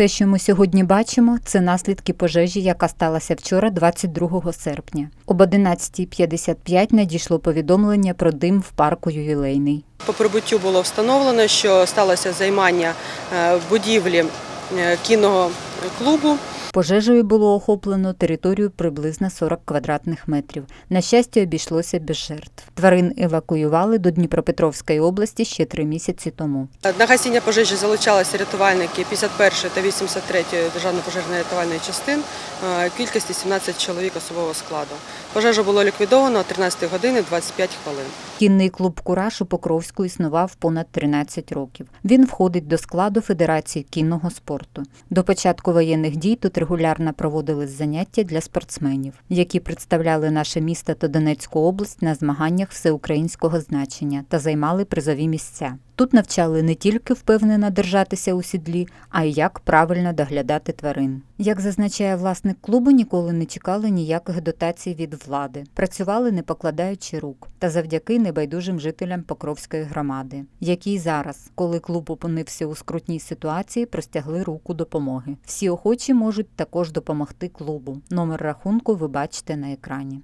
Все, що ми сьогодні бачимо, це наслідки пожежі, яка сталася вчора, 22 серпня. Об 11.55 надійшло повідомлення про дим в парку ювілейний. По прибуттю було встановлено, що сталося займання е, будівлі кіного кінного клубу. Пожежею було охоплено територію приблизно 40 квадратних метрів. На щастя, обійшлося без жертв. Тварин евакуювали до Дніпропетровської області ще три місяці тому. На гасіння пожежі залучалися рятувальники 51 та 83 державної пожежної рятувальної частин е, кількості 17 чоловік особового складу. Пожежу було ліквідовано о 13 години 25 хвилин. Кінний клуб Кураж у Покровську існував понад 13 років. Він входить до складу Федерації кінного спорту. До початку воєнних дій тут регулярно проводились заняття для спортсменів, які представляли наше місто та Донецьку область на змаганнях всеукраїнського значення та займали призові місця. Тут навчали не тільки впевнено держатися у сідлі, а й як правильно доглядати тварин. Як зазначає власник клубу, ніколи не чекали ніяких дотацій від влади, працювали не покладаючи рук, та завдяки небайдужим жителям Покровської громади, які зараз, коли клуб опинився у скрутній ситуації, простягли руку допомоги. Всі охочі можуть також допомогти клубу. Номер рахунку ви бачите на екрані.